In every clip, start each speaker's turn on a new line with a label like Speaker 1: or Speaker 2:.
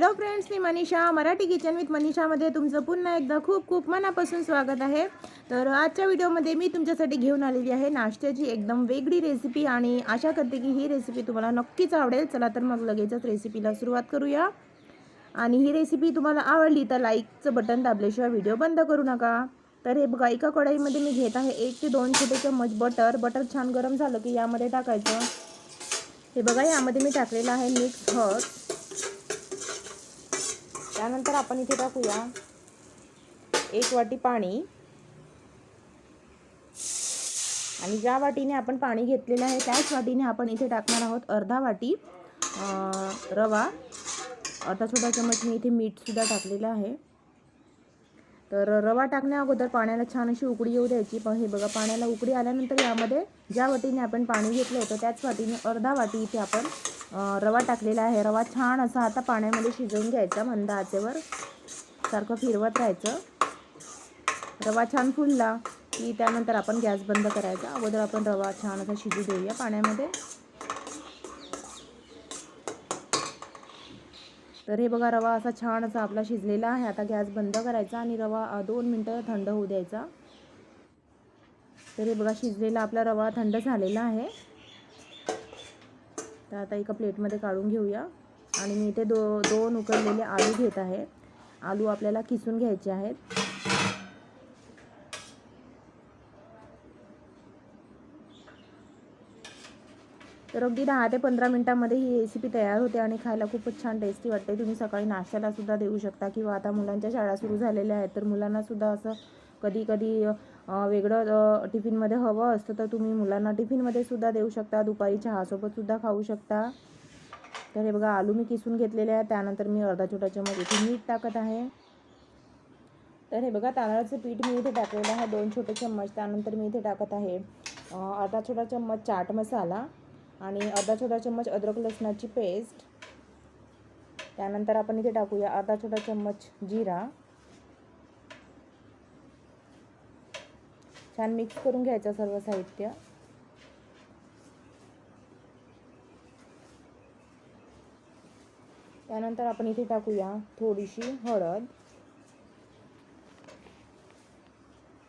Speaker 1: Hello friends मी Manisha Marathi kitchen with मनीषामध्ये तुमचं पुन्हा एकदा खूप खूप मनापासून स्वागत आहे. तर आजच्या व्हिडिओमध्ये मी तुमच्यासाठी घेऊन आलेली आहे नाश्त्याची एकदम वेगळी रेसिपी आणि आशा करते की ही रेसिपी तुम्हाला नक्कीच आवडेल. चला तर मग लगेचच रेसिपीला सुरुवात करूया. आणि ही रेसिपी तुम्हाला आवडली तर लाईकचं बटन दाबल्याशिवाय व्हिडिओ बंद करू नका. तर हे बघा एका कढईमध्ये मी घेत आहे एक ते दोन छोटे चम्मच बटर बटर छान गरम झालं की यामध्ये टाकायचं. हे बघा यामध्ये मी टाकलेलं आहे मिक्स हळद त्यानंतर आपण इथे टाकूया. एक वाटी पाणी. आणि ज्या वाटीने आपण पाणी घेतलेलं आहे त्याच वाटीने आपण इथे टाकणार आहोत अर्धा वाटी रवा. अर्धा छोटा चमच मी इथे मीठसुद्धा टाकलेलं आहे. तर रवा टाकण्या अगोदर पाण्याला छान अशी उकडी येऊ द्यायची. पण हे बघा पाण्याला उकडी आल्यानंतर यामध्ये ज्या वाटीने आपण पाणी घेतलं होतं त्याच वाटीने अर्धा वाटी इथे आपण रवा टाकलेला आहे. रवा छान असा आता पाण्यामध्ये शिजवून घ्यायचा मंद आचेवर. सारखं फिरवत राहायचं. रवा छान फुलला की त्यानंतर आपण गॅस बंद करायचा. अगोदर आपण रवा छान असा शिजू देऊया पाण्यामध्ये. तर हे बघा रवा असा छान असा आपला शिजलेला आहे. आता गॅस बंद करायचा आणि रवा दोन मिनटं थंड होऊ द्यायचा. तर हे बघा शिजलेला आपला रवा थंड झालेला आहे. तर आता एका प्लेटमध्ये काढून घेऊया. आणि मी इथे दो दोन उकडलेले आलू घेत आहे. आलू आपल्याला किसून घ्यायचे आहेत. तर अगदी दहा ते पंधरा मिनटामध्ये ही रेसिपी तयार होते आणि खायला खूपच छान टेस्टी वाटते. तुम्ही सकाळी नाश्त्याला सुद्धा देऊ शकता किंवा आता मुलांच्या शाळा सुरू झालेल्या आहेत तर मुलांना सुद्धा असं कधी कधी वेगळं टिफिनमध्ये हवं असतं तर तुम्ही मुलांना टिफिनमध्ये सुद्धा देऊ शकता. दुपारी चहासोबतसुद्धा खाऊ शकता. तर हे बघा आलू मी किसून घेतलेले आहे त्यानंतर मी अर्धा छोटा चमच इथे मीठ टाकत आहे. तर हे बघा तांदळाचं पीठ मी इथे टाकलेलं आहे. दोन छोटे चम्मच. त्यानंतर मी इथे टाकत आहे अर्धा छोटा चम्मच चाट मसाला आणि अर्धा छोटा चम्मच अद्रक लसणाची पेस्ट. त्यानंतर आपण इथे टाकूया अर्धा छोटा चम्मच जिरा. छान मिक्स करून घ्यायचं सर्व साहित्य. त्यानंतर आपण इथे टाकूया थोडीशी हळद.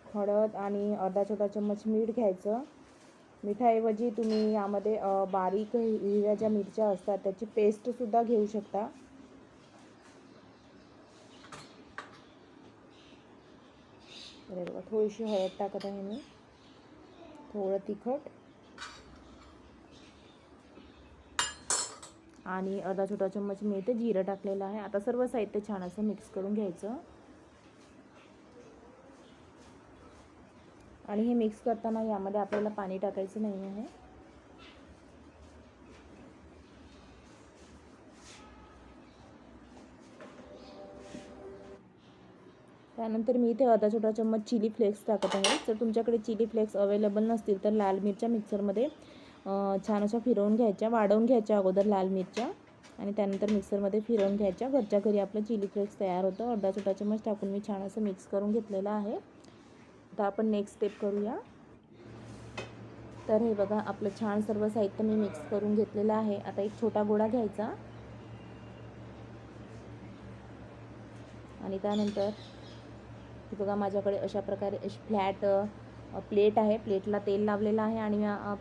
Speaker 1: हळद आणि अर्धा छोटा चम्मच मीठ घ्यायचं. मिठाऐवजी तुम्ही यामध्ये बारीक हिरव्या ज्या मिरच्या असतात त्याची पेस्टसुद्धा घेऊ शकता. अरे बघा थोडीशी हळद टाकत आहे मी. थोडं तिखट. आणि अर्धा छोटा चम्मच मी इथे जिरं टाकलेलं आहे. आता सर्व साहित्य छान असं मिक्स करून घ्यायचं. आणि हे मिक्स करताना यामध्ये आपल्याला पाणी टाकायचं नाही आहे त्यानंतर मी इथे अर्धा छोटा चम्मच चिली फ्लेक्स टाकत आहे. जर तुमच्याकडे चिली फ्लेक्स अवेलेबल नसतील तर लाल मिरच्या मिक्सरमध्ये छान अशा फिरवून घ्यायच्या वाढवून घ्यायच्या अगोदर लाल मिरच्या आणि त्यानंतर मिक्सरमध्ये फिरवून घ्यायच्या. घरच्या घरी आपलं चिली फ्लेक्स तयार होतं. अर्धा छोटा चम्मच टाकून मी छान असं मिक्स करून घेतलेलं आहे. आता आपण नेक्स्ट स्टेप करूया. तर हे बघा आपलं छान सर्व साहित्य मी मिक्स करून घेतलेलं आहे. आता एक छोटा गोळा घ्यायचा. आणि त्यानंतर हे बघा माझ्याकडे अशा प्रकारे अशी फ्लॅट प्लेट आहे. प्लेटला तेल लावलेलं आहे आणि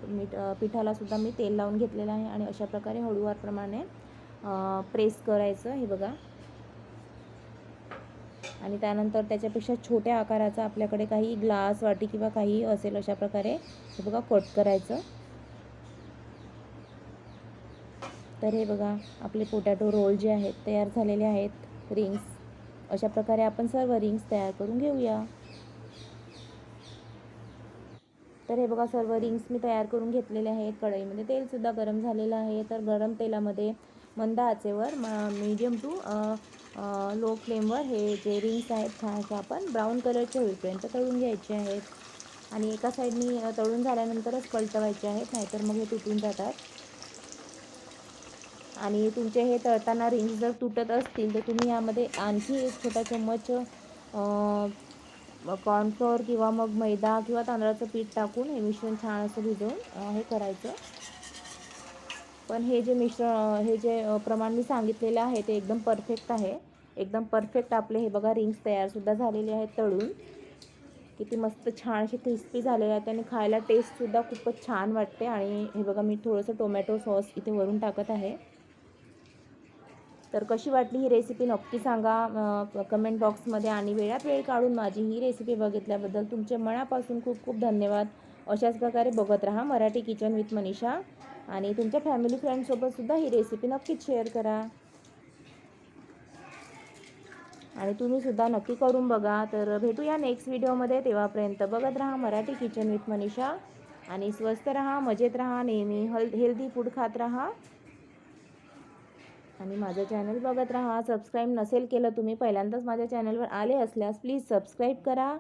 Speaker 1: मीठ पिठालासुद्धा मी तेल लावून घेतलेलं आहे आणि अशा प्रकारे हळूवारप्रमाणे प्रेस करायचं हे बघा. आणि त्यानंतर त्याच्यापेक्षा छोट्या आकाराचा आपल्याकडे काही ग्लास वाटी किंवा काही असेल अशा प्रकारे हे बघा कट करायचं. तर हे बघा आपले पोटॅटो रोल जे आहेत तयार झालेले आहेत रिंग्स. अशा प्रकारे आपण सर्व रिंग्स तयार करून घेऊया. तर हे बघा सर्व रिंग्स मी तयार करून घेतलेले आहेत. कढईमध्ये तेलसुद्धा गरम झालेलं आहे. तर गरम तेलामध्ये मंद आचेवर मीडियम टू लो फ्लेमवर हे जे रिंग्स आहेत छान आपण ब्राऊन कलरचे होईपर्यंत तळून घ्यायचे आहेत. आणि एका साईडनी तळून झाल्यानंतरच पलटवायचे आहेत. नाहीतर मग हे तुटून जातात. आणि तुमचे हे तळताना रिंग्स जर तुटत असतील तर तुम्ही यामध्ये आणखी एक छोटा चम्मच कॉर्नफ्लोअर किंवा मग मैदा किंवा तांदळाचं पीठ टाकून हे मिश्रण छान असं भिजवून हे करायचं. पण हे जे मिश्रण हे जे प्रमाण मी सांगितलेलं आहे ते एकदम परफेक्ट आहे. एकदम परफेक्ट आपले हे बघा रिंग्स तयारसुद्धा झालेले आहेत तळून. किती मस्त छान असे क्रिस्पी झालेले आहेत आणि खायला टेस्टसुद्धा खूपच छान वाटते. आणि हे बघा मी थोडंसं टोमॅटो सॉस इथे वरून टाकत आहे. तर कशी वाटली ही रेसिपी नक्की सांगा कमेंट बॉक्समध्ये आणि वेळात वेळ काढून माझी ही रेसिपी बघितल्याबद्दल तुमचे मनापासून खूप खूप धन्यवाद. अशाच प्रकारे बघत राहा मराठी किचन विथ मनीषा आणि तुमच्या फॅमिली फ्रेंडसोबतसुद्धा ही रेसिपी नक्कीच शेअर करा. आणि तुम्हीसुद्धा नक्की करून बघा. तर भेटूया नेक्स्ट व्हिडिओमध्ये तेव्हापर्यंत बघत राहा मराठी किचन विथ मनीषा आणि स्वस्त राहा मजेत राहा नेहमी हल हेल्दी फूड खात राहा. आणि माझं चॅनल बघत राहा. सबस्क्राईब नसेल केलं तुम्ही पहिल्यांदाच माझ्या चॅनलवर आले असल्यास प्लीज सबस्क्राईब करा.